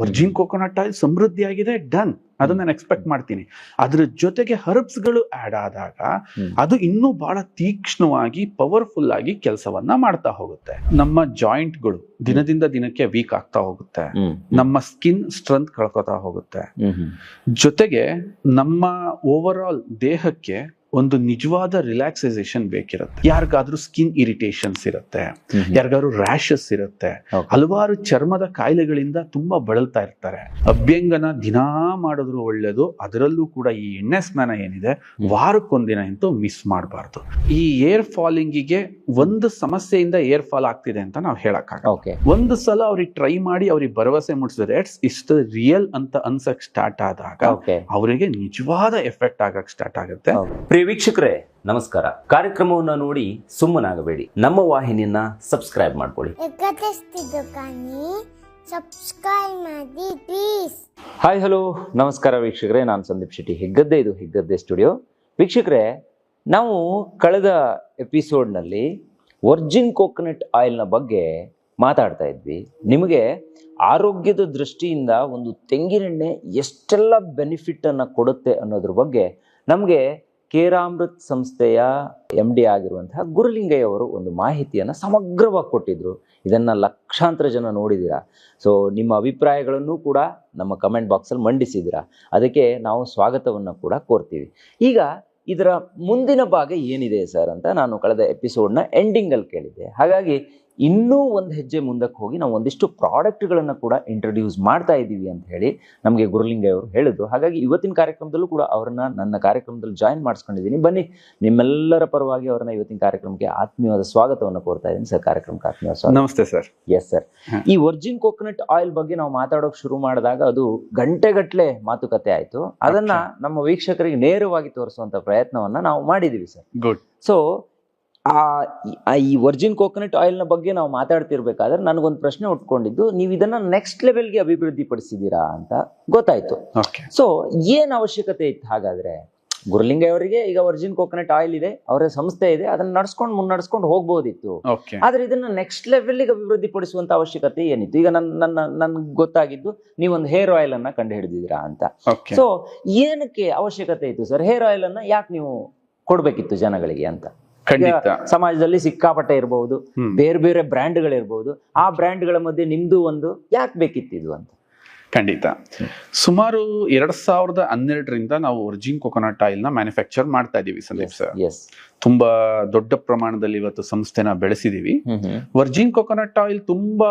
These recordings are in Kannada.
ವರ್ಜಿನ್ ಕೋಕೋನಟ್ ಆಯಿಲ್ ಸಮೃದ್ಧಿಯಾಗಿದೆ ಡನ್. ಅದನ್ನ ನಾನು ಎಕ್ಸ್ಪೆಕ್ಟ್ ಮಾಡ್ತೀನಿ. ಅದ್ರ ಜೊತೆಗೆ ಹರ್ಬ್ಸ್ಗಳು ಗಳು ಆಡ್ ಆದಾಗ ಅದು ಇನ್ನೂ ಬಹಳ ತೀಕ್ಷ್ಣವಾಗಿ ಪವರ್ಫುಲ್ ಆಗಿ ಕೆಲಸವನ್ನ ಮಾಡ್ತಾ ಹೋಗುತ್ತೆ. ನಮ್ಮ ಜಾಯಿಂಟ್ಗಳು ದಿನದಿಂದ ದಿನಕ್ಕೆ ವೀಕ್ ಆಗ್ತಾ ಹೋಗುತ್ತೆ. ನಮ್ಮ ಸ್ಕಿನ್ ಸ್ಟ್ರೆಂತ್ ಕಳ್ಕೊತಾ ಹೋಗುತ್ತೆ. ಜೊತೆಗೆ ನಮ್ಮ ಓವರ್ ಆಲ್ ದೇಹಕ್ಕೆ ಒಂದು ನಿಜವಾದ ರಿಲ್ಯಾಕ್ಸೈಸೇಷನ್ ಬೇಕಿರುತ್ತೆ. ಯಾರಿಗಾದ್ರೂ ಸ್ಕಿನ್ ಇರಿಟೇಷನ್ಸ್ ಇರುತ್ತೆ. ಯಾರಿಗಾದ್ರೂ ರ್ಯಾಷಸ್ ಇರುತ್ತೆ. ಹಲವಾರು ಚರ್ಮದ ಕಾಯಿಲೆಗಳಿಂದ ತುಂಬಾ ಬಳಲ್ತಾ ಇರ್ತಾರೆ. ಅಭ್ಯಂಗನ ದಿನಾ ಮಾಡಿದ್ರು ಒಳ್ಳೇದು ಅದರಲ್ಲೂ ಕೂಡ ಈ ಎಣ್ಣೆ ಸ್ನಾನ ಏನಿದೆ ವಾರಕ್ಕೊಂದಿನ ಅಂತೂ ಮಿಸ್ ಮಾಡಬಾರ್ದು. ಈ ಏರ್ ಫಾಲಿಂಗಿಗೆ ಒಂದು ಸಮಸ್ಯೆಯಿಂದ ಏರ್ ಫಾಲ್ ಆಗ್ತಿದೆ ಅಂತ ನಾವು ಓಕೆ ಒಂದು ಸಲ ಅವ್ರಿಗೆ ಟ್ರೈ ಮಾಡಿ ಅವ್ರಿಗೆ ಭರವಸೆ ಮೂಡಿಸಿದ್ರೆ ಇಟ್ಸ್ ಇಷ್ಟು ರಿಯಲ್ ಅಂತ ಅನ್ಸಕ್ ಸ್ಟಾರ್ಟ್ ಆದಾಗ ಅವರಿಗೆ ನಿಜವಾದ ಎಫೆಕ್ಟ್ ಆಗಕ್ ಸ್ಟಾರ್ಟ್ ಆಗುತ್ತೆ. ಪ್ರಿಯ ವೀಕ್ಷಕರೇ ನಮಸ್ಕಾರ. ಕಾರ್ಯಕ್ರಮವನ್ನ ನೋಡಿ ಸುಮ್ಮನಾಗಬೇಡಿ. ನಮ್ಮ ವಾಹಿನಿಯನ್ನ ಸಬ್ಸ್ಕ್ರೈಬ್ ಮಾಡ್ಕೊಳ್ಳಿ. ಹಾಯ್ ಹಲೋ ನಮಸ್ಕಾರ ವೀಕ್ಷಕರೇ ನಾನು ಸಂದೀಪ್ ಶೆಟ್ಟಿ. ಹೆಗ್ಗದ್ದೆ ಇದು ಹೆಗ್ಗದ್ದೆ ಸ್ಟುಡಿಯೋ. ವೀಕ್ಷಕರೇ ನಾವು ಕಳೆದ ಎಪಿಸೋಡ್ನಲ್ಲಿ ವರ್ಜಿನ್ ಕೋಕೋನಟ್ ಆಯಿಲ್ನ ಬಗ್ಗೆ ಮಾತಾಡ್ತಾ ಇದ್ವಿ. ನಿಮಗೆ ಆರೋಗ್ಯದ ದೃಷ್ಟಿಯಿಂದ ಒಂದು ತೆಂಗಿನೆಣ್ಣೆ ಎಷ್ಟೆಲ್ಲ ಬೆನಿಫಿಟ್ಟನ್ನು ಕೊಡುತ್ತೆ ಅನ್ನೋದ್ರ ಬಗ್ಗೆ ನಮಗೆ ಕೇರಾಮೃತ್ ಸಂಸ್ಥೆಯ ಎಂ ಡಿ ಆಗಿರುವಂತಹ ಗುರುಲಿಂಗಯ್ಯ ಅವರು ಒಂದು ಮಾಹಿತಿಯನ್ನು ಸಮಗ್ರವಾಗಿ ಕೊಟ್ಟಿದ್ದರು ಇದನ್ನು ಲಕ್ಷಾಂತರ ಜನ ನೋಡಿದ್ದೀರಾ ಸೊ ನಿಮ್ಮ ಅಭಿಪ್ರಾಯಗಳನ್ನು ಕೂಡ ನಮ್ಮ ಕಮೆಂಟ್ ಬಾಕ್ಸಲ್ಲಿ ಮಂಡಿಸಿದ್ದೀರಾ ಅದಕ್ಕೆ ನಾವು ಸ್ವಾಗತವನ್ನು ಕೂಡ ಕೋರ್ತೀವಿ. ಈಗ ಇದರ ಮುಂದಿನ ಭಾಗ ಏನಿದೆ ಸರ್ ಅಂತ ನಾನು ಕಳೆದ ಎಪಿಸೋಡ್ನ ಎಂಡಿಂಗಲ್ಲಿ ಕೇಳಿದ್ದೆ. ಹಾಗಾಗಿ ಇನ್ನೂ ಒಂದು ಹೆಜ್ಜೆ ಮುಂದಕ್ಕೆ ಹೋಗಿ ನಾವು ಒಂದಿಷ್ಟು ಪ್ರಾಡಕ್ಟ್ಗಳನ್ನು ಕೂಡ ಇಂಟ್ರೊಡ್ಯೂಸ್ ಮಾಡ್ತಾ ಇದ್ದೀವಿ ಅಂತ ಹೇಳಿ ನಮಗೆ ಗುರುಲಿಂಗಯ್ಯ ಅವರು ಹೇಳಿದ್ರು. ಹಾಗಾಗಿ ಇವತ್ತಿನ ಕಾರ್ಯಕ್ರಮದಲ್ಲೂ ಕೂಡ ಅವರನ್ನ ನನ್ನ ಕಾರ್ಯಕ್ರಮದಲ್ಲಿ ಜಾಯಿನ್ ಮಾಡಿಸ್ಕೊಂಡಿದ್ದೀನಿ. ಬನ್ನಿ ನಿಮ್ಮೆಲ್ಲರ ಪರವಾಗಿ ಅವರನ್ನ ಇವತ್ತಿನ ಕಾರ್ಯಕ್ರಮಕ್ಕೆ ಆತ್ಮೀಯವಾದ ಸ್ವಾಗತವನ್ನು ಕೋರ್ತಾ ಇದ್ದೀನಿ. ಸರ್ ಕಾರ್ಯಕ್ರಮಕ್ಕೆ ಆತ್ಮೀಯ ಸ್ವಾಗತ. ನಮಸ್ತೆ ಸರ್. ಎಸ್ ಸರ್ ಈ ವರ್ಜಿನ್ ಕೋಕೋನಟ್ ಆಯಿಲ್ ಬಗ್ಗೆ ನಾವು ಮಾತಾಡೋಕೆ ಶುರು ಮಾಡಿದಾಗ ಅದು ಗಂಟೆಗಟ್ಟಲೆ ಮಾತುಕತೆ ಆಯಿತು. ಅದನ್ನ ನಮ್ಮ ವೀಕ್ಷಕರಿಗೆ ನೇರವಾಗಿ ತೋರಿಸುವಂತ ಪ್ರಯತ್ನವನ್ನ ನಾವು ಮಾಡಿದ್ದೀವಿ ಸರ್ ಗುಡ್ ಸೊ ಆ ಈ- ವರ್ಜಿನ್ ಕೋಕೋನಟ್ ಆಯಿಲ್ನ ಬಗ್ಗೆ ನಾವು ಮಾತಾಡ್ತಿರ್ಬೇಕಾದ್ರೆ ನನಗೊಂದು ಪ್ರಶ್ನೆ ಉಟ್ಕೊಂಡಿದ್ದು ನೀವು ಇದನ್ನ ನೆಕ್ಸ್ಟ್ ಲೆವೆಲ್ಗೆ ಅಭಿವೃದ್ಧಿ ಪಡಿಸಿದೀರಾ ಅಂತ ಗೊತ್ತಾಯ್ತು. ಸೊ ಏನ್ ಅವಶ್ಯಕತೆ ಇತ್ತು? ಹಾಗಾದ್ರೆ ಗುರುಲಿಂಗಯ್ಯ ಅವರಿಗೆ ಈಗ ವರ್ಜಿನ್ ಕೋಕೋನಟ್ ಆಯಿಲ್ ಇದೆ ಅವರ ಸಂಸ್ಥೆ ಇದೆ ಅದನ್ನ ನಡ್ಸ್ಕೊಂಡು ಮುನ್ನಡೆಸ್ಕೊಂಡು ಹೋಗ್ಬೋದಿತ್ತು. ಆದರೆ ಇದನ್ನ ನೆಕ್ಸ್ಟ್ ಲೆವೆಲ್ಗೆ ಅಭಿವೃದ್ಧಿ ಪಡಿಸುವಂತ ಅವಶ್ಯಕತೆ ಏನಿತ್ತು? ಈಗ ನನ್ನ ನನ್ನ ನನ್ಗೆ ಗೊತ್ತಾಗಿದ್ದು ನೀವೊಂದು ಹೇರ್ ಆಯಿಲ್ ಅನ್ನ ಕಂಡು ಹಿಡಿದಿದ್ದೀರಾ ಅಂತ ಸೊ ಏನಕ್ಕೆ ಅವಶ್ಯಕತೆ ಇತ್ತು ಸರ್? ಹೇರ್ ಆಯಿಲ್ ಅನ್ನ ಯಾಕೆ ನೀವು ಕೊಡ್ಬೇಕಿತ್ತು ಜನಗಳಿಗೆ ಅಂತ? ಸಮಾಜದಲ್ಲಿ ಸಿಕ್ಕಾಪಟ್ಟೆ ಇರಬಹುದು ಬೇರೆ ಬೇರೆ ಬೇರೆ ಬ್ರ್ಯಾಂಡ್ಗಳಿರ್ಬಹುದು ಆ ಬ್ರ್ಯಾಂಡ್ಗಳ ಮಧ್ಯೆ ನಿಮ್ದು ಒಂದು ಯಾಕೆ ಬೇಕಿತ್ತು ಅಂತ? ಖಂಡಿತ. ಸುಮಾರು ಎರಡ್ ಸಾವಿರದ ಹನ್ನೆರಡರಿಂದ ನಾವು ವರ್ಜಿನ್ ಕೊಕೊನಟ್ ಆಯಿಲ್ನ ಮ್ಯಾನುಫ್ಯಾಕ್ಚರ್ ಮಾಡ್ತಾ ಇದೀವಿ ಸಂದೀಪ್ ಸರ್. ಎಸ್ ತುಂಬಾ ದೊಡ್ಡ ಪ್ರಮಾಣದಲ್ಲಿ ಇವತ್ತು ಸಂಸ್ಥೆನ ಬೆಳೆಸಿದೀವಿ. ವರ್ಜಿನ್ ಕೊಕೊನಟ್ ಆಯಿಲ್ ತುಂಬಾ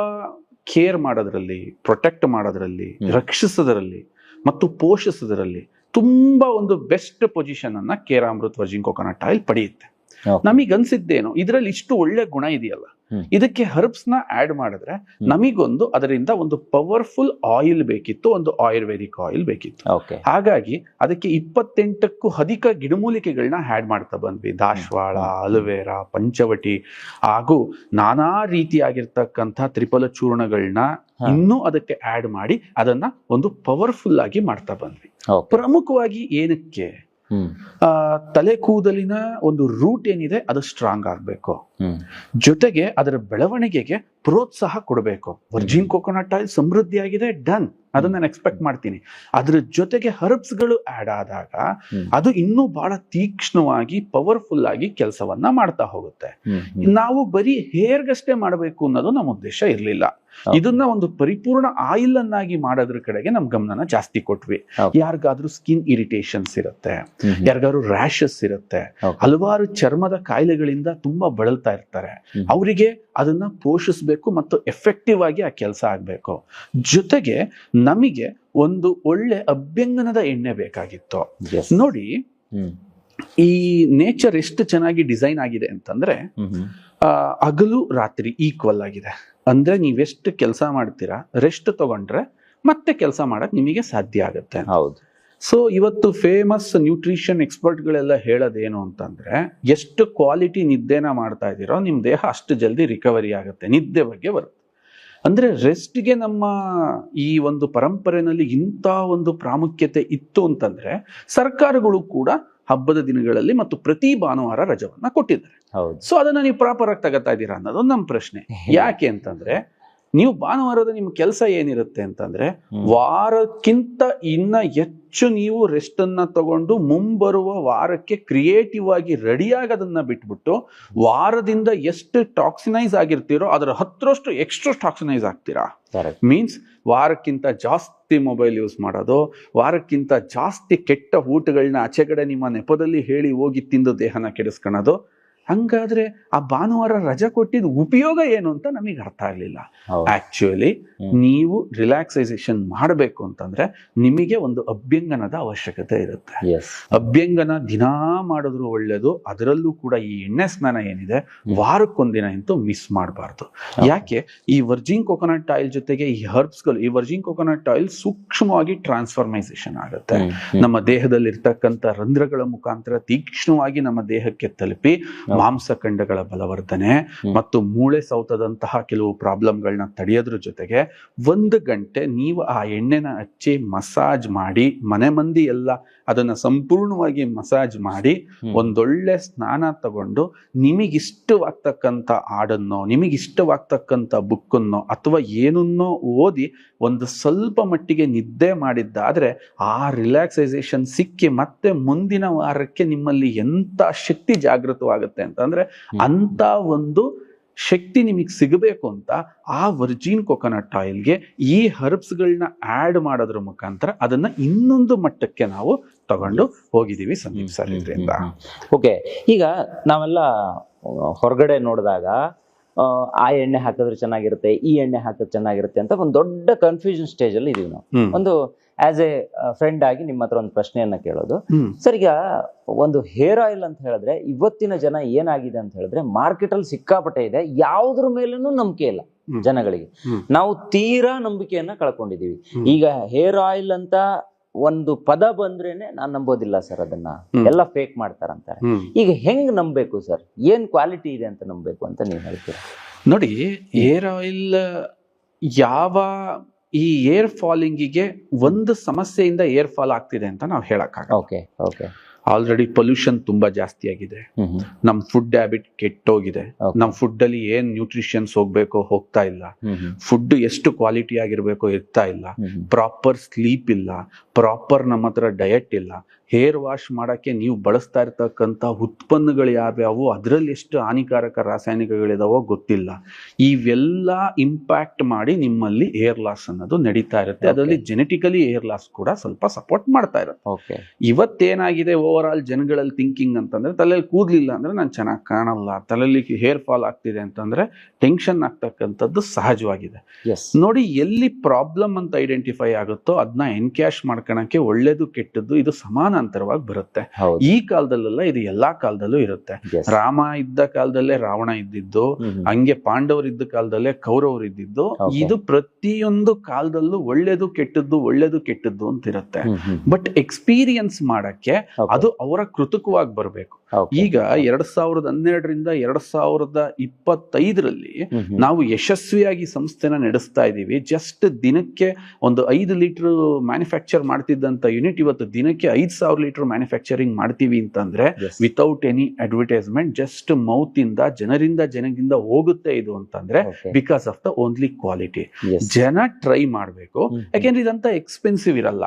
ಕೇರ್ ಮಾಡೋದ್ರಲ್ಲಿ ಪ್ರೊಟೆಕ್ಟ್ ಮಾಡೋದ್ರಲ್ಲಿ. ರಕ್ಷಿಸೋದ್ರಲ್ಲಿ ಮತ್ತು ಪೋಷಿಸೋದ್ರಲ್ಲಿ ತುಂಬಾ ಒಂದು ಬೆಸ್ಟ್ ಪೊಸಿಷನ್ ಅನ್ನ ಕೇರಾಮೃತ್ ವರ್ಜಿನ್ ಕೊಕೊನಟ್ ಆಯಿಲ್ ಪಡೆಯುತ್ತೆ. Okay. ನಮಗ್ ಅನ್ಸಿದ್ದೇನು ಇದರಲ್ಲಿ ಇಷ್ಟು ಒಳ್ಳೆ ಗುಣ ಇದೆಯಲ್ಲ. ಇದಕ್ಕೆ ಹರ್ಬ್ಸ್ನ ಆಡ್ ಮಾಡಿದ್ರೆ ನಮಗೊಂದು ಅದರಿಂದ ಒಂದು ಪವರ್ಫುಲ್ ಆಯಿಲ್ ಬೇಕಿತ್ತು ಒಂದು ಆಯುರ್ವೇದಿಕ್ ಆಯಿಲ್ ಬೇಕಿತ್ತು. ಹಾಗಾಗಿ ಅದಕ್ಕೆ ಇಪ್ಪತ್ತೆಂಟಕ್ಕೂ ಅಧಿಕ ಗಿಡಮೂಲಿಕೆಗಳನ್ನ ಆಡ್ ಮಾಡ್ತಾ ಬಂದ್ವಿ. ದಾಶವಾಳ ಅಲುವೇರಾ ಪಂಚವಟಿ ಹಾಗೂ ನಾನಾ ರೀತಿಯಾಗಿರ್ತಕ್ಕಂಥ ತ್ರಿಪಲ ಚೂರ್ಣಗಳನ್ನ. ಇನ್ನೂ ಅದಕ್ಕೆ ಆಡ್ ಮಾಡಿ ಅದನ್ನ ಒಂದು ಪವರ್ಫುಲ್ ಆಗಿ ಮಾಡ್ತಾ ಬಂದ್ವಿ. ಪ್ರಮುಖವಾಗಿ ಏನಕ್ಕೆ? ತಲೆ ಕೂದಲಿನ ಒಂದು ರೂಟ್ ಏನಿದೆ ಅದು ಸ್ಟ್ರಾಂಗ್ ಆಗಬೇಕು. ಜೊತೆಗೆ ಅದರ ಬೆಳವಣಿಗೆಗೆ ಪ್ರೋತ್ಸಾಹ ಕೊಡಬೇಕು. ವರ್ಜಿನ್ ಕೋಕೋನಟ್ ಆಯಿಲ್ ಸಮೃದ್ಧಿಯಾಗಿದೆ ಡನ್ ಅದನ್ನ ನಾನು ಎಕ್ಸ್ಪೆಕ್ಟ್ ಮಾಡ್ತೀನಿ. ಅದ್ರ ಜೊತೆಗೆ ಹರ್ಬ್ಸ್ಗಳು ಆಡ್ ಆದಾಗ ಅದು ಇನ್ನೂ ಬಹಳ ತೀಕ್ಷ್ಣವಾಗಿ ಪವರ್ಫುಲ್ ಆಗಿ ಕೆಲಸವನ್ನ ಮಾಡ್ತಾ ಹೋಗುತ್ತೆ. ನಾವು ಬರೀ ಹೇರ್ಗಷ್ಟೇ ಮಾಡಬೇಕು ಅನ್ನೋದು ನಮ್ಮ ಉದ್ದೇಶ ಇರಲಿಲ್ಲ. ಇದನ್ನ ಒಂದು ಪರಿಪೂರ್ಣ ಆಯಿಲ್ ಅನ್ನಾಗಿ ಮಾಡೋದ್ರ ಕಡೆಗೆ ನಮ್ ಗಮನನ ಜಾಸ್ತಿ ಕೊಟ್ವಿ. ಯಾರಿಗಾದ್ರೂ ಸ್ಕಿನ್ ಇರಿಟೇಷನ್ಸ್ ಇರುತ್ತೆ ಯಾರಿಗಾದ್ರು ರ್ಯಾಷಸ್ ಇರುತ್ತೆ ಹಲವಾರು ಚರ್ಮದ ಕಾಯಿಲೆಗಳಿಂದ ತುಂಬಾ ಬಳಲ್ತಾ ಇರ್ತಾರೆ. ಅವರಿಗೆ ಅದನ್ನ ಪೋಷಿಸಬೇಕು ಮತ್ತು ಎಫೆಕ್ಟಿವ್ ಆಗಿ ಆ ಕೆಲಸ ಆಗಬೇಕು. ಜೊತೆಗೆ ನಮಗೆ ಒಂದು ಒಳ್ಳೆ ಅಭ್ಯಂಗನದ ಎಣ್ಣೆ ಬೇಕಾಗಿತ್ತು. ನೋಡಿ ಈ ನೇಚರ್ ಎಷ್ಟು ಚೆನ್ನಾಗಿ ಡಿಸೈನ್ ಆಗಿದೆ ಅಂತಂದ್ರೆ ಹಗಲು ರಾತ್ರಿ ಈಕ್ವಲ್ ಆಗಿದೆ. ಅಂದ್ರೆ ನೀವೆಷ್ಟು ಕೆಲಸ ಮಾಡ್ತೀರಾ ರೆಸ್ಟ್ ತಗೊಂಡ್ರೆ ಮತ್ತೆ ಕೆಲಸ ಮಾಡಕ್ ನಿಮಗೆ ಸಾಧ್ಯ ಆಗುತ್ತೆ. ಹೌದು. ಸೊ ಇವತ್ತು ಫೇಮಸ್ ನ್ಯೂಟ್ರಿಷನ್ ಎಕ್ಸ್ಪರ್ಟ್ಗಳೆಲ್ಲ ಹೇಳೋದೇನು ಅಂತಂದ್ರೆ ಎಷ್ಟು ಕ್ವಾಲಿಟಿ ನಿದ್ದೆನ ಮಾಡ್ತಾ ಇದ್ದೀರೋ ನಿಮ್ಮ ದೇಹ ಅಷ್ಟು ಜಲ್ದಿ ರಿಕವರಿ ಆಗುತ್ತೆ ನಿದ್ದೆ ಬಗ್ಗೆ ಬರುತ್ತೆ. ಅಂದ್ರೆ ರೆಸ್ಟ್ಗೆ ನಮ್ಮ ಈ ಒಂದು ಪರಂಪರೆನಲ್ಲಿ ಇಂಥ ಒಂದು ಪ್ರಾಮುಖ್ಯತೆ ಇತ್ತು ಅಂತಂದ್ರೆ ಸರ್ಕಾರಗಳು ಕೂಡ ಹಬ್ಬದ ದಿನಗಳಲ್ಲಿ ಮತ್ತು ಪ್ರತಿ ಭಾನುವಾರ ರಜವನ್ನ ಕೊಟ್ಟಿದ್ದಾರೆ. ಹೌದು. ಸೊ ಅದನ್ನ ನೀವು ಪ್ರಾಪರ್ ಆಗಿ ತಗೋತಾ ಇದ್ದೀರಾ ಅನ್ನೋದು ನಮ್ಮ ಪ್ರಶ್ನೆ. ಯಾಕೆ ಅಂತಂದ್ರೆ ನೀವು ಭಾನುವಾರದ ನಿಮ್ಮ ಕೆಲಸ ಏನಿರುತ್ತೆ ಅಂತಂದ್ರೆ ವಾರಕ್ಕಿಂತ ಇನ್ನ ಹೆಚ್ಚು ನೀವು ರೆಸ್ಟ್ ಅನ್ನ ತಗೊಂಡು ಮುಂಬರುವ ವಾರಕ್ಕೆ ಕ್ರಿಯೇಟಿವ್ ಆಗಿ ರೆಡಿಯಾಗಿ ಅದನ್ನ ಬಿಟ್ಬಿಟ್ಟು ವಾರದಿಂದ ಎಷ್ಟು ಟಾಕ್ಸಿನೈಸ್ ಆಗಿರ್ತೀರೋ ಅದರ ಹತ್ತರಷ್ಟು ಎಕ್ಸ್ಟ್ರಾ ಟಾಕ್ಸಿನೈಸ್ ಆಗ್ತೀರಾ. ಮೀನ್ಸ್ ವಾರಕ್ಕಿಂತ ಜಾಸ್ತಿ ಮೊಬೈಲ್ ಯೂಸ್ ಮಾಡೋದು ವಾರಕ್ಕಿಂತ ಜಾಸ್ತಿ ಕೆಟ್ಟ ಊಟಗಳನ್ನ ಆಚೆಗಡೆ ನಿಮ್ಮ ನೆಪದಲ್ಲಿ ಹೇಳಿ ಹೋಗಿ ತಿಂದು ದೇಹನ ಕೆಡಿಸ್ಕೊಳೋದು ಹಂಗಾದ್ರೆ ಆ ಭಾನುವಾರ ರಜಾ ಕೊಟ್ಟಿದ್ದು ಉಪಯೋಗ ಏನು ಅಂತ ನಮಗೆ ಅರ್ಥ ಆಗ್ಲಿಲ್ಲ. ಆಕ್ಚುಲಿ ನೀವು ರಿಲ್ಯಾಕ್ಸೈಸೇಷನ್ ಮಾಡಬೇಕು ಅಂತಂದ್ರೆ ನಿಮಗೆ ಒಂದು ಅಭ್ಯಂಗನದ ಅವಶ್ಯಕತೆ ಇರುತ್ತೆ. ಅಭ್ಯಂಗನ ದಿನಾ ಮಾಡಿದ್ರು ಒಳ್ಳೇದು ಅದರಲ್ಲೂ ಕೂಡ ಈ ಎಣ್ಣೆ ಸ್ನಾನ ಏನಿದೆ ವಾರಕ್ಕೊಂದಿನ ಅಂತೂ ಮಿಸ್ ಮಾಡಬಾರ್ದು ಯಾಕೆ ಈ ವರ್ಜಿನ್ ಕೊಕೊನಟ್ ಆಯಿಲ್ ಜೊತೆಗೆ ಈ ಹರ್ಬ್ಸ್ಗಳು ಈ ವರ್ಜಿನ್ ಕೊಕೊನಟ್ ಆಯಿಲ್ ಸೂಕ್ಷ್ಮವಾಗಿ ಟ್ರಾನ್ಸ್ಫಾರ್ಮೈಸೇಷನ್ ಆಗುತ್ತೆ. ನಮ್ಮ ದೇಹದಲ್ಲಿ ಇರ್ತಕ್ಕಂಥ ರಂಧ್ರಗಳ ಮುಖಾಂತರ ತೀಕ್ಷ್ಣವಾಗಿ ನಮ್ಮ ದೇಹಕ್ಕೆ ತಲುಪಿ. ಮಾಂಸಖಂಡಗಳ ಬಲವರ್ಧನೆ ಮತ್ತು ಮೂಳೆ ಸೌತದಂತಹ ಕೆಲವು ಪ್ರಾಬ್ಲಮ್ಗಳನ್ನ ತಡೆಯೋದ್ರ ಜೊತೆಗೆ ಒಂದು ಗಂಟೆ ನೀವು ಆ ಎಣ್ಣೆನ ಹಚ್ಚಿ ಮಸಾಜ್ ಮಾಡಿ ಮನೆ ಮಂದಿ ಎಲ್ಲ ಅದನ್ನ ಸಂಪೂರ್ಣವಾಗಿ ಮಸಾಜ್ ಮಾಡಿ ಒಂದೊಳ್ಳೆ ಸ್ನಾನ ತಗೊಂಡು ನಿಮಗಿಷ್ಟವಾಗ್ತಕ್ಕಂಥ ಹಾಡನ್ನೋ ನಿಮಗಿಷ್ಟವಾಗ್ತಕ್ಕಂಥ ಬುಕ್ಕನ್ನೋ ಅಥವಾ ಏನನ್ನೋ ಓದಿ ಒಂದು ಸ್ವಲ್ಪ ಮಟ್ಟಿಗೆ ನಿದ್ದೆ ಮಾಡಿದ್ದಾದ್ರೆ ಆ ರಿಲ್ಯಾಕ್ಸೈಸೇಷನ್ ಸಿಕ್ಕಿ ಮತ್ತೆ ಮುಂದಿನ ವಾರಕ್ಕೆ ನಿಮ್ಮಲ್ಲಿ ಎಂತ ಶಕ್ತಿ ಜಾಗೃತವಾಗುತ್ತೆ ಅಂತಂದ್ರೆ ಅಂದ್ರೆ ಅಂತ ಒಂದು ಶಕ್ತಿ ನಿಮಗೆ ಸಿಗಬೇಕು ಅಂತ ಆ ವರ್ಜಿನ್ ಕೊಕೊನಟ್ ಆಯಿಲ್ಗೆ ಈ ಹರ್ಬ್ಸ್ಗಳನ್ನ ಆಡ್ ಮಾಡೋದ್ರ ಮುಖಾಂತರ ಅದನ್ನ ಇನ್ನೊಂದು ಮಟ್ಟಕ್ಕೆ ನಾವು ತಗೊಂಡು ಹೋಗಿದೀವಿ ಸಂದೀಪ್ ಸರ್ ಇದರಿಂದ. ಓಕೆ ಈಗ ನಾವೆಲ್ಲ ಹೊರಗಡೆ ನೋಡಿದಾಗ ಆ, ಎಣ್ಣೆ ಹಾಕಿದ್ರೆ ಚೆನ್ನಾಗಿರುತ್ತೆ ಈ ಎಣ್ಣೆ ಹಾಕಿದ್ರೆ ಚೆನ್ನಾಗಿರುತ್ತೆ ಅಂತ ಒಂದು ದೊಡ್ಡ ಕನ್ಫ್ಯೂಷನ್ ಸ್ಟೇಜ್ ಅಲ್ಲಿ ಇದೀವಿ ನಾವು. ಒಂದು ಆಸ್ ಎ ಫ್ರೆಂಡ್ ಆಗಿ ನಿಮ್ಮ ಹತ್ರ ಒಂದು ಪ್ರಶ್ನೆಯನ್ನ ಕೇಳೋದು. ಸರ್ ಈಗ ಒಂದು ಹೇರ್ ಆಯಿಲ್ ಅಂತ ಹೇಳಿದ್ರೆ ಇವತ್ತಿನ ಜನ ಏನಾಗಿದೆ ಅಂತ ಹೇಳಿದ್ರೆ ಮಾರ್ಕೆಟ್ ಅಲ್ಲಿ ಸಿಕ್ಕಾಪಟ್ಟೆ ಇದೆ ಯಾವ್ದ್ರ ಮೇಲೂ ನಂಬಿಕೆ ಇಲ್ಲ ಜನಗಳಿಗೆ. ನಾವು ತೀರಾ ನಂಬಿಕೆಯನ್ನ ಕಳ್ಕೊಂಡಿದೀವಿ ಈಗ ಹೇರ್ ಆಯಿಲ್ ಅಂತ ಒಂದು ಪದ ಬಂದ್ರೇನೆ ನಾನು ನಂಬೋದಿಲ್ಲ ಸರ್ ಅದನ್ನ. ಎಲ್ಲ ಫೇಕ್ ಮಾಡ್ತಾರಂತಾರೆ. ಈಗ ಹೆಂಗ್ ನಂಬಬೇಕು ಸರ್? ಏನ್ ಕ್ವಾಲಿಟಿ ಇದೆ ಅಂತ ನಂಬಬೇಕು ಅಂತ ನೀವು ಹೇಳ್ತೀರಾ? ನೋಡಿ ಏರ್ ಆಯಿಲ್ ಯಾವ ಈ ಏರ್ ಫಾಲಿಂಗಿಗೆ ಒಂದು ಸಮಸ್ಯೆಯಿಂದ ಏರ್ ಫಾಲ್ ಆಗ್ತಿದೆ ಅಂತ ನಾವು ಹೇಳಕ್ಕಾಗ ಓಕೆ ಓಕೆ ಆಲ್ರೆಡಿ ಪೊಲ್ಯೂಷನ್ ತುಂಬಾ ಜಾಸ್ತಿ ಆಗಿದೆ. ನಮ್ ಫುಡ್ ಹ್ಯಾಬಿಟ್ ಕೆಟ್ಟೋಗಿದೆ. ನಮ್ ಫುಡ್ ಅಲ್ಲಿ ಏನ್ ನ್ಯೂಟ್ರಿಷನ್ಸ್ ಹೋಗ್ಬೇಕೋ ಹೋಗ್ತಾ ಇಲ್ಲ. ಫುಡ್ ಎಷ್ಟು ಕ್ವಾಲಿಟಿ ಆಗಿರ್ಬೇಕೋ ಇರ್ತಾ ಇಲ್ಲ. ಪ್ರಾಪರ್ ಸ್ಲೀಪ್ ಇಲ್ಲ. ಪ್ರಾಪರ್ ನಮ್ಮ ಹತ್ರ ಡಯಟ್ ಇಲ್ಲ. ಹೇರ್ ವಾಶ್ ಮಾಡೋಕ್ಕೆ ನೀವು ಬಳಸ್ತಾ ಇರ್ತಕ್ಕಂಥ ಉತ್ಪನ್ನಗಳು ಯಾವ್ಯಾವು ಅದರಲ್ಲಿ ಎಷ್ಟು ಹಾನಿಕಾರಕ ರಾಸಾಯನಿಕಗಳಿದಾವೋ ಗೊತ್ತಿಲ್ಲ. ಇವೆಲ್ಲ ಇಂಪ್ಯಾಕ್ಟ್ ಮಾಡಿ ನಿಮ್ಮಲ್ಲಿ ಏರ್ ಲಾಸ್ ಅನ್ನೋದು ನಡೀತಾ ಇರುತ್ತೆ. ಅದರಲ್ಲಿ ಜೆನೆಟಿಕಲಿ ಏರ್ ಲಾಸ್ ಕೂಡ ಸ್ವಲ್ಪ ಸಪೋರ್ಟ್ ಮಾಡ್ತಾ ಇರುತ್ತೆ. ಓಕೆ ಇವತ್ತೇನಾಗಿದೆ ಓವರ್ ಆಲ್ ಜನಗಳಲ್ಲಿ ಥಿಂಕಿಂಗ್ ಅಂತಂದ್ರೆ ತಲೆಯಲ್ಲಿ ಕೂದಲಿಲ್ಲ ಅಂದ್ರೆ ನಾನು ಚೆನ್ನಾಗಿ ಕಾಣಲ್ಲ ತಲೆಯಲ್ಲಿ ಹೇರ್ ಫಾಲ್ ಆಗ್ತಿದೆ ಅಂತಂದ್ರೆ ಟೆನ್ಷನ್ ಆಗ್ತಕ್ಕಂಥದ್ದು ಸಹಜವಾಗಿದೆ. ನೋಡಿ ಎಲ್ಲಿ ಪ್ರಾಬ್ಲಮ್ ಅಂತ ಐಡೆಂಟಿಫೈ ಆಗುತ್ತೋ ಅದನ್ನ ಎನ್ಕ್ಯಾಶ್ ಮಾಡ್ಕೊಳಕ್ಕೆ ಒಳ್ಳೇದು ಕೆಟ್ಟದ್ದು ಇದು ಸಮಾನಾಂತರವಾಗಿ ಬರುತ್ತೆ. ಈ ಕಾಲದಲ್ಲೆಲ್ಲ ಇದು ಎಲ್ಲಾ ಕಾಲದಲ್ಲೂ ಇರುತ್ತೆ. ರಾಮ ಇದ್ದ ಕಾಲದಲ್ಲೇ ರಾವಣ ಇದ್ದಿದ್ದು. ಹಂಗೆ ಪಾಂಡವರು ಇದ್ದ ಕಾಲದಲ್ಲೇ ಕೌರವರು ಇದ್ದಿದ್ದು ಇದು ಪ್ರತಿಯೊಂದು ಕಾಲದಲ್ಲೂ ಒಳ್ಳೇದು ಕೆಟ್ಟದ್ದು ಒಳ್ಳೇದು ಕೆಟ್ಟದ್ದು ಅಂತ ಇರುತ್ತೆ. ಬಟ್ ಎಕ್ಸ್ಪೀರಿಯನ್ಸ್ ಮಾಡಕ್ಕೆ ಅದು ಅವರ ಕೃತಕವಾಗಿ ಬರಬೇಕು. ಈಗ ಎರಡ್ ಸಾವಿರದ ಹನ್ನೆರಡರಿಂದ ಎರಡ್ ಸಾವಿರದ ಇಪ್ಪತ್ತೈದರಲ್ಲಿ. ನಾವು ಯಶಸ್ವಿಯಾಗಿ ಸಂಸ್ಥೆನ ನಡೆಸ್ತಾ ಇದ್ದೀವಿ. ಜಸ್ಟ್ ದಿನಕ್ಕೆ ಒಂದು ಐದು ಲೀಟರ್ ಮ್ಯಾನುಫ್ಯಾಕ್ಚರ್ ಮಾಡ್ತಿದ್ದಂತ ಯೂನಿಟ್ ಇವತ್ತು ದಿನಕ್ಕೆ ಐದ್ ಸಾವಿರ ಲೀಟರ್ ಮ್ಯಾನುಫ್ಯಾಕ್ಚರಿಂಗ್ ಮಾಡ್ತೀವಿ ಅಂತಂದ್ರೆ without without any advertisement just mouth ಇಂದ ಜನರಿಂದ ಜನದಿಂದ ಹೋಗುತ್ತೆ ಇದು ಅಂತಂದ್ರೆ. Because of the only quality ಜನ ಟ್ರೈ ಮಾಡಬೇಕು. ಯಾಕೆಂದ್ರೆ ಇದಂತ ಎಕ್ಸ್ಪೆನ್ಸಿವ್ ಇರಲ್ಲ.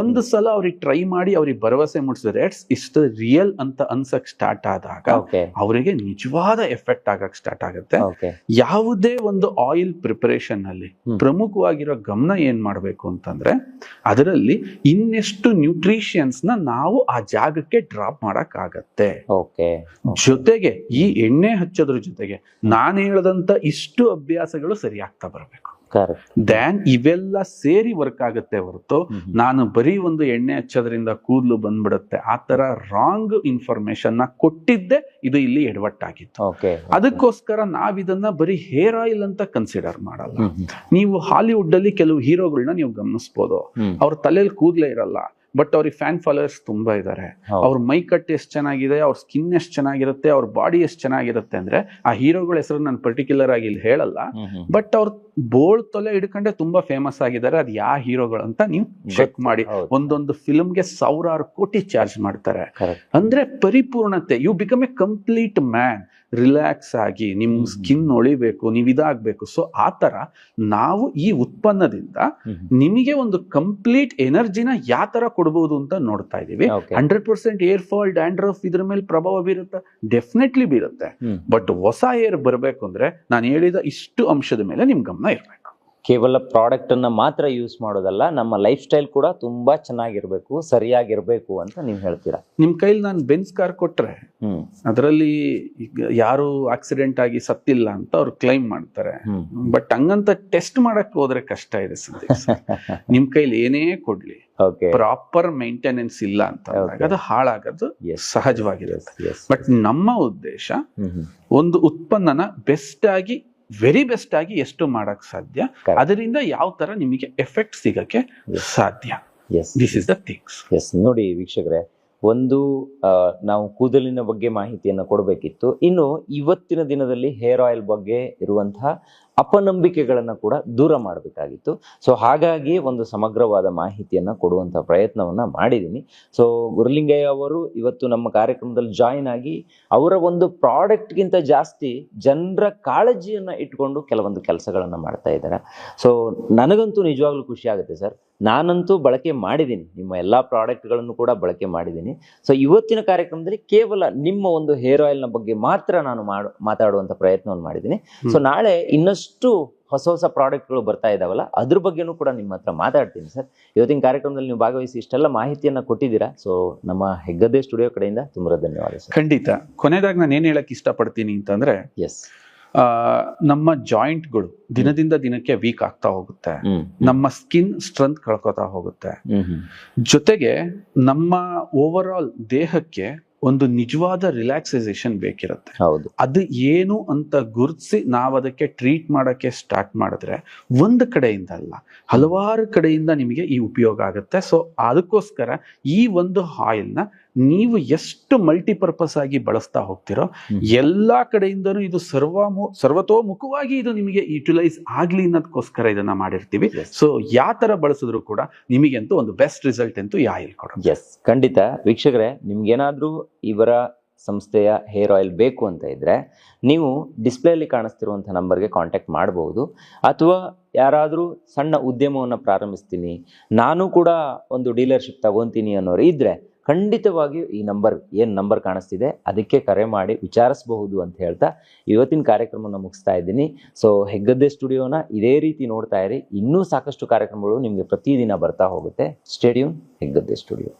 ಒಂದು ಸಲ ಅವ್ರಿಗೆ ಟ್ರೈ ಮಾಡಿ ಅವ್ರಿಗೆ ಭರವಸೆ ಮೂಡಿಸಿದ್ರೆ ಇಷ್ಟ ರಿಯಲ್ ಅಂತ ಅನ್ಸಕ್ ಸ್ಟಾರ್ಟ್ ಆದಾಗ ಅವರಿಗೆ ನಿಜವಾದ ಎಫೆಕ್ಟ್ ಆಗಕ್ ಸ್ಟಾರ್ಟ್ ಆಗುತ್ತೆ. ಯಾವುದೇ ಒಂದು ಆಯಿಲ್ ಪ್ರಿಪರೇಷನ್ ಅಲ್ಲಿ ಪ್ರಮುಖವಾಗಿರೋ ಗಮನ ಏನ್ ಮಾಡಬೇಕು ಅಂತಂದ್ರೆ ಅದರಲ್ಲಿ ಇನ್ನೆಷ್ಟು ನ್ಯೂಟ್ರಿಷಿಯನ್ಸ್ನ ನಾವು ಆ ಜಾಗಕ್ಕೆ ಡ್ರಾಪ್ ಮಾಡಕ್ ಆಗತ್ತೆ ಓಕೆ. ಜೊತೆಗೆ ಈ ಎಣ್ಣೆ ಹಚ್ಚೋದ್ರ ಜೊತೆಗೆ ನಾನು ಹೇಳದಂತ ಇಷ್ಟು ಅಭ್ಯಾಸಗಳು ಸರಿ ಆಗ್ತಾ ಬರ್ಬೇಕು ದ್ಯಾನ್ ಇವೆಲ್ಲ ಸೇರಿ ವರ್ಕ್ ಆಗುತ್ತೆ ಹೊರತು ನಾನು ಬರೀ ಒಂದು ಎಣ್ಣೆ ಹಚ್ಚೋದ್ರಿಂದ ಕೂದಲು ಬಂದ್ಬಿಡುತ್ತೆ. ಆ ತರ ರಾಂಗ್ ಇನ್ಫಾರ್ಮೇಶನ್ನ ಕೊಟ್ಟಿದ್ದೆ ಇದು ಇಲ್ಲಿ ಎಡವಟ್ಟಾಗಿತ್ತು. ಆಗಿತ್ತು ಅದಕ್ಕೋಸ್ಕರ ನಾವಿದನ್ನ ಬರೀ ಹೇರ್ ಆಯಿಲ್ ಅಂತ ಕನ್ಸಿಡರ್ ಮಾಡಲ್ಲ. ನೀವು ಹಾಲಿವುಡ್ ಅಲ್ಲಿ ಕೆಲವು ಹೀರೋಗಳನ್ನ ನೀವು ಗಮನಿಸ್ಬೋದು. ಅವ್ರ ತಲೆಯಲ್ಲಿ ಕೂದಲೇ ಇರಲ್ಲ. ಬಟ್ ಅವ್ರಿಗೆ ಫ್ಯಾನ್ ಫಾಲೋವರ್ಸ್ ತುಂಬಾ ಇದ್ದಾರೆ ಅವ್ರ ಮೈ ಕಟ್ ಎಷ್ಟು ಚೆನ್ನಾಗಿದೆ ಅವ್ರ ಸ್ಕಿನ್ ಎಷ್ಟು ಚೆನ್ನಾಗಿರುತ್ತೆ ಅವ್ರ ಬಾಡಿ ಎಷ್ಟು ಚೆನ್ನಾಗಿರುತ್ತೆ ಅಂದ್ರೆ ಆ ಹೀರೋಗಳ ಹೆಸರು ನಾನು ಪರ್ಟಿಕ್ಯುಲರ್ ಆಗಿ ಇಲ್ಲಿ ಹೇಳಲ್ಲ. ಬಟ್ ಅವ್ರ ಬೋಳ್ ತೊಲೆ ಹಿಡ್ಕೊಂಡೆ ತುಂಬಾ ಫೇಮಸ್ ಆಗಿದ್ದಾರೆ. ಅದು ಯಾವ ಹೀರೋಗಳು ಅಂತ ನೀವು ಚೆಕ್ ಮಾಡಿ. ಒಂದೊಂದು ಫಿಲ್ಮ್ಗೆ ಸಾವಿರಾರು ಕೋಟಿ ಚಾರ್ಜ್ ಮಾಡ್ತಾರೆ. ಅಂದ್ರೆ ಪರಿಪೂರ್ಣತೆ. You become a complete man relax ಆಗಿ ನಿಮ್ ಸ್ಕಿನ್ ಒಳಿಬೇಕು ನೀವು ಇದಾಗಬೇಕು. ಸೊ ಆ ತರ ನಾವು ಈ ಉತ್ಪನ್ನದಿಂದ ನಿಮಗೆ ಒಂದು ಕಂಪ್ಲೀಟ್ ಎನರ್ಜಿನ ಯಾವ ತರ ಕೊಡಬಹುದು ಅಂತ ನೋಡ್ತಾ ಇದೀವಿ hundred percent hair fall dandruff ಇದ್ರ ಮೇಲೆ ಪ್ರಭಾವ ಬೀರುತ್ತೆ. ಡೆಫಿನೆಟ್ಲಿ ಬೀರುತ್ತೆ. ಬಟ್ ಹೊಸ ಏರ್ ಬರಬೇಕು ಅಂದ್ರೆ ನಾನು ಹೇಳಿದ ಇಷ್ಟು ಅಂಶದ ಮೇಲೆ ನಿಮ್ ಗಮನ ಇರಬೇಕು ಕೇವಲ ಪ್ರಾಡಕ್ಟ್ ಅನ್ನ ಮಾತ್ರ ಯೂಸ್ ಮಾಡೋದಲ್ಲ ನಮ್ಮ ಲೈಫ್ ಸ್ಟೈಲ್ ಕೂಡ ತುಂಬಾ ಚೆನ್ನಾಗಿರ್ಬೇಕು ಸರಿಯಾಗಿರಬೇಕು ಅಂತ ನೀವು ಹೇಳ್ತೀರಾ? ನಿಮ್ ಕೈಲಿ ನಾನು ಬೆನ್ಸ್ ಕಾರ್ ಕೊಟ್ರೆ ಹ್ಮ್. ಅದರಲ್ಲಿ ಯಾರು ಆಕ್ಸಿಡೆಂಟ್ ಆಗಿ ಸತ್ತಿಲ್ಲ ಅಂತ ಅವ್ರು ಕ್ಲೈಮ್ ಮಾಡ್ತಾರೆ. ಬಟ್ ಹಂಗಂತ ಟೆಸ್ಟ್ ಮಾಡಕ್ ಹೋದ್ರೆ ಕಷ್ಟ ಇದೆ ಸದ್ಯ ನಿಮ್ಮ ನಿಮ್ ಕೈಲಿ ಏನೇ ಕೊಡ್ಲಿ ಪ್ರಾಪರ್ ಮೇಂಟೆನೆನ್ಸ್ ಇಲ್ಲ ಅಂತ ಅದು ಹಾಳಾಗೋದು ಸಹಜವಾಗಿರುತ್ತೆ. ಬಟ್ ನಮ್ಮ ಉದ್ದೇಶ ಒಂದು ಉತ್ಪನ್ನನ ಬೆಸ್ಟ್ ಆಗಿ ವೆರಿ ಬೆಸ್ಟ್ ಆಗಿ ಎಷ್ಟು ಮಾಡಕ್ ಸಾಧ್ಯ? ಅದರಿಂದ ಯಾವ ತರ ನಿಮಗೆ ಎಫೆಕ್ಟ್ ಸಿಗಕ್ಕೆ ಸಾಧ್ಯ? This is the things yes ನೋಡಿ ವೀಕ್ಷಕರೇ ಒಂದು ನಾವು ಕೂದಲಿನ ಬಗ್ಗೆ ಮಾಹಿತಿಯನ್ನು ಕೊಡಬೇಕಿತ್ತು. ಇನ್ನು ಇವತ್ತಿನ ದಿನದಲ್ಲಿ ಹೇರ್ ಆಯಿಲ್ ಬಗ್ಗೆ ಇರುವಂತಹ ಅಪನಂಬಿಕೆಗಳನ್ನು ಕೂಡ ದೂರ ಮಾಡಬೇಕಾಗಿತ್ತು. ಸೊ ಹಾಗಾಗಿ ಒಂದು ಸಮಗ್ರವಾದ ಮಾಹಿತಿಯನ್ನು ಕೊಡುವಂಥ ಪ್ರಯತ್ನವನ್ನು ಮಾಡಿದ್ದೀನಿ ಸೊ, ಗುರುಲಿಂಗಯ್ಯ ಅವರು ಇವತ್ತು ನಮ್ಮ ಕಾರ್ಯಕ್ರಮದಲ್ಲಿ ಜಾಯಿನ್ ಆಗಿ ಅವರ ಒಂದು ಪ್ರಾಡಕ್ಟ್ಗಿಂತ ಜಾಸ್ತಿ ಜನರ ಕಾಳಜಿಯನ್ನು ಇಟ್ಕೊಂಡು ಕೆಲವೊಂದು ಕೆಲಸಗಳನ್ನು ಮಾಡ್ತಾ ಇದ್ದಾರೆ. ಸೊ, ನನಗಂತೂ ನಿಜವಾಗ್ಲೂ ಖುಷಿ ಆಗುತ್ತೆ ಸರ್. ನಾನಂತೂ ಬಳಕೆ ಮಾಡಿದ್ದೀನಿ. ನಿಮ್ಮ ಎಲ್ಲ ಪ್ರಾಡಕ್ಟ್ಗಳನ್ನು ಕೂಡ ಬಳಕೆ ಮಾಡಿದ್ದೀನಿ. ಸೊ ಇವತ್ತಿನ ಕಾರ್ಯಕ್ರಮದಲ್ಲಿ ಕೇವಲ ನಿಮ್ಮ ಒಂದು ಹೇರ್ ಆಯಿಲ್ನ ಬಗ್ಗೆ ಮಾತ್ರ ನಾನು ಮಾಡು ಮಾತಾಡುವಂಥ ಪ್ರಯತ್ನವನ್ನು ಮಾಡಿದ್ದೀನಿ. ಸೊ ನಾಳೆ ಇನ್ನಷ್ಟು ಹೊಸ ಹೊಸ ಪ್ರಾಡಕ್ಟ್ಗಳು ಬರ್ತಾ ಇದಾವಲ್ಲ ಅದ್ರ ಬಗ್ಗೆನೂ ಕೂಡ ನಿಮ್ಮ ಹತ್ರ ಮಾತಾಡ್ತೀನಿ ಸರ್. ಇವತ್ತಿನ ಕಾರ್ಯಕ್ರಮದಲ್ಲಿ ನೀವು ಭಾಗವಹಿಸಿ ಇಷ್ಟೆಲ್ಲ ಮಾಹಿತಿಯನ್ನು ಕೊಟ್ಟಿದ್ದೀರಾ. ಸೊ ನಮ್ಮ ಹೆಗ್ಗದ್ದೆ ಸ್ಟುಡಿಯೋ ಕಡೆಯಿಂದ ತುಂಬ ಧನ್ಯವಾದ ಸರ್. ಖಂಡಿತ. ಕೊನೆಯದಾಗಿ ನಾನು ಏನು ಹೇಳಕ್ಕೆ ಇಷ್ಟಪಡ್ತೀನಿ ಅಂತಂದ್ರೆ ಎಸ್ ನಮ್ಮ ಜಾಯಿಂಟ್ಗಳು ದಿನದಿಂದ ದಿನಕ್ಕೆ ವೀಕ್ ಆಗ್ತಾ ಹೋಗುತ್ತೆ. ನಮ್ಮ ಸ್ಕಿನ್ ಸ್ಟ್ರೆಂತ್ ಕಳ್ಕೊತಾ ಹೋಗುತ್ತೆ. ಜೊತೆಗೆ ನಮ್ಮ ಓವರ್ ಆಲ್ ದೇಹಕ್ಕೆ ಒಂದು ನಿಜವಾದ ರಿಲ್ಯಾಕ್ಸೈಸೇಷನ್ ಬೇಕಿರುತ್ತೆ. ಹೌದು. ಅದು ಏನು ಅಂತ ಗುರುತಿಸಿ ನಾವು ಅದಕ್ಕೆ ಟ್ರೀಟ್ ಮಾಡೋಕ್ಕೆ ಸ್ಟಾರ್ಟ್ ಮಾಡಿದ್ರೆ ಒಂದು ಕಡೆಯಿಂದ ಅಲ್ಲ ಹಲವಾರು ಕಡೆಯಿಂದ ನಿಮಗೆ ಈ ಉಪಯೋಗ ಆಗುತ್ತೆ. ಸೊ ಅದಕ್ಕೋಸ್ಕರ ಈ ಒಂದು ಆಯಿಲ್ನ ನೀವು ಎಷ್ಟು ಮಲ್ಟಿಪರ್ಪಸ್ ಆಗಿ ಬಳಸ್ತಾ ಹೋಗ್ತಿರೋ ಎಲ್ಲ ಕಡೆಯಿಂದನೂ ಇದು ಸರ್ವಮು ಸರ್ವತೋಮುಖವಾಗಿ ಇದು ನಿಮಗೆ ಯುಟಿಲೈಸ್ ಆಗಲಿ ಅನ್ನೋದಕ್ಕೋಸ್ಕರ ಇದನ್ನ ಮಾಡಿರ್ತೀವಿ. ಸೊ ಯಾವ ಥರ ಬಳಸಿದ್ರು ಕೂಡ ನಿಮಗಂತೂ ಒಂದು ಬೆಸ್ಟ್ ರಿಸಲ್ಟ್ ಅಂತೂ ಯಾ ಕೊಡುತ್ತೆ ಎಸ್ ಖಂಡಿತ. ವೀಕ್ಷಕರೇ ನಿಮ್ಗೇನಾದರೂ ಇವರ ಸಂಸ್ಥೆಯ ಹೇರ್ ಆಯಿಲ್ ಬೇಕು ಅಂತ ಇದ್ರೆ ನೀವು ಡಿಸ್ಪ್ಲೇಲಿ ಕಾಣಿಸ್ತಿರುವಂಥ ನಂಬರ್ಗೆ ಕಾಂಟ್ಯಾಕ್ಟ್ ಮಾಡಬಹುದು ಅಥವಾ ಯಾರಾದರೂ ಸಣ್ಣ ಉದ್ಯಮವನ್ನು ಪ್ರಾರಂಭಿಸ್ತೀನಿ ನಾನು ಕೂಡ ಒಂದು ಡೀಲರ್ಶಿಪ್ ತಗೊತೀನಿ ಅನ್ನೋರು ಇದ್ರೆ ಖಂಡಿತವಾಗಿಯೂ ಈ ನಂಬರ್, ಏನು ನಂಬರ್ ಕಾಣಿಸ್ತಿದೆ, ಅದಕ್ಕೆ ಕರೆ ಮಾಡಿ ವಿಚಾರಿಸಬಹುದು ಅಂತ ಹೇಳ್ತಾ ಇವತ್ತಿನ ಕಾರ್ಯಕ್ರಮವನ್ನು ಮುಗಿಸ್ತಾ ಇದ್ದೀನಿ. ಸೊ ಹೆಗ್ಗದ್ದೆ ಸ್ಟುಡಿಯೋನ ಇದೇ ರೀತಿ ನೋಡ್ತಾ ಇರಿ. ಇನ್ನೂ ಸಾಕಷ್ಟು ಕಾರ್ಯಕ್ರಮಗಳು ನಿಮಗೆ ಪ್ರತಿದಿನ ಬರ್ತಾ ಹೋಗುತ್ತೆ. Stadium Heggadde studio.